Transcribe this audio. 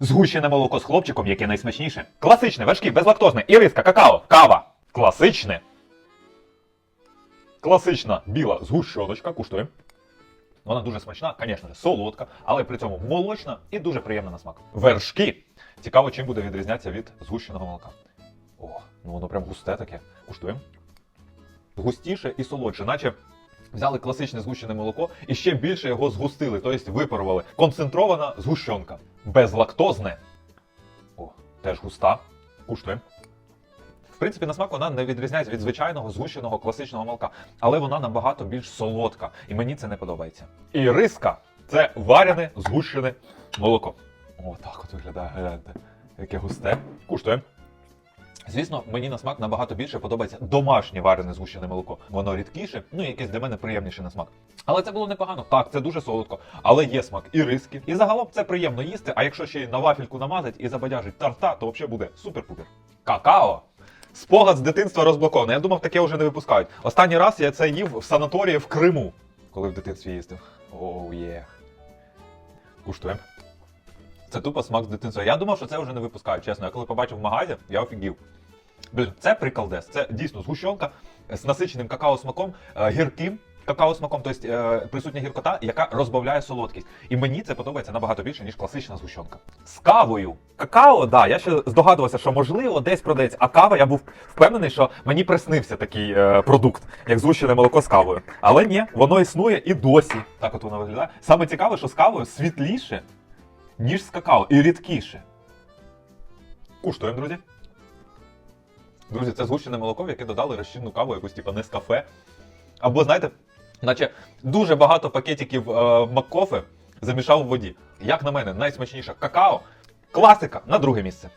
Згущене молоко з хлопчиком, яке найсмачніше. Класичне, вершки, безлактозне, іриска, какао, кава. Класичне. Класична біла згущеночка куштуємо. Вона дуже смачна, звісно, солодка, але при цьому молочна і дуже приємна на смак. Вершки. Цікаво, чим буде відрізнятися від згущеного молока. О, ну воно прям густе таке. Куштуємо. Густіше і солодше, наче взяли класичне згущене молоко і ще більше його згустили, тобто випарували. Концентрована згущенка. Безлактозне. О, теж густа. Куштуємо. В принципі, на смак вона не відрізняється від звичайного згущеного класичного молока, але вона набагато більш солодка, і мені це не подобається. І риска це варене згущене молоко. О, так от виглядає, гляньте. Яке густе. Куштуємо. Звісно, мені на смак набагато більше подобається домашнє варене згущене молоко. Воно рідкіше, ну і якесь для мене приємніше на смак. Але це було непогано. Так, це дуже солодко, але є смак і риски. І загалом це приємно їсти. А якщо ще й на вафельку намазать і забадяжить тарта, то взагалі буде супер-пупер. Какао! Спогад з дитинства розблокований. Я думав, таке вже не випускають. Останній раз я це їв в санаторії в Криму, коли в дитинстві їздив. Оу є. Куштуємо. Це тупо смак з дитинства. Я думав, що це вже не випускають, чесно. Я коли побачив в магазі, я офігів. Блін, це приколдес. Це дійсно згущенка з насиченим какао-смаком, е, гірким какао-смаком, тобто е, присутня гіркота, яка розбавляє солодкість. І мені це подобається набагато більше, ніж класична згущенка. З кавою. Какао, да, я ще здогадувався, що можливо десь продається. А кава, я був впевнений, що мені приснився такий е, продукт, як згущене молоко з кавою. Але ні, воно існує і досі. Так от воно виглядає. Саме цікаве, що з кавою світліше, ніж з какао, і рідкіше. Куштуємо, друзі. Друзі, це згущене молоко, в яке додали розчинну каву, якусь типу не з кафе. Або, знаєте, наче дуже багато пакетиків е, Маккофе замішав в воді. Як на мене, найсмачніше какао. Класика на друге місце.